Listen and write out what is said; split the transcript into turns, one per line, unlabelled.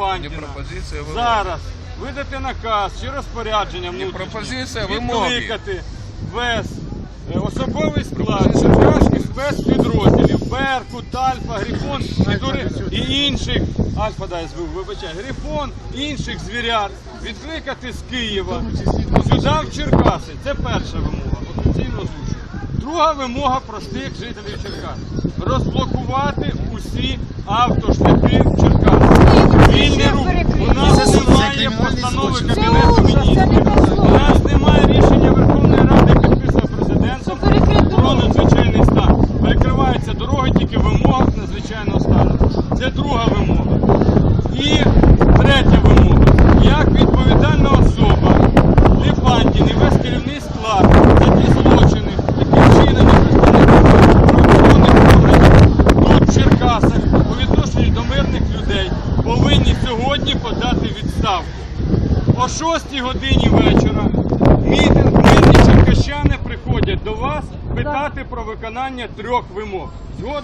Ліпандіна
пропозиція,
зараз видати наказ чи розпорядження
пропозиція, вимоги.
відкликати весь е, особовий склад черкаських спецпідрозділів Беркут, Альфа, Грифон і, і інших Альфа дай звук, вибачай, Грифон, інших звірят відкликати з Києва сюди в Черкаси. Це перша вимога, офіційно озвучую. Друга вимога простих жителів Черкас. Розблокувати усі автошляхи в Черкасах. Перекриваються дороги тільки в вимогах надзвичайного стану. Це друга вимога. І третя вимога. Як відповідальна особа не Ліпандін і весь керівний склад за ті злочини, які вчинені тут, в Черкасах, по відношенню до мирних людей, повинні сьогодні подати відставку. О 6 годині вечора мітинг мирні черкащани приходять до вас питати про виконання трьох вимог. Згода?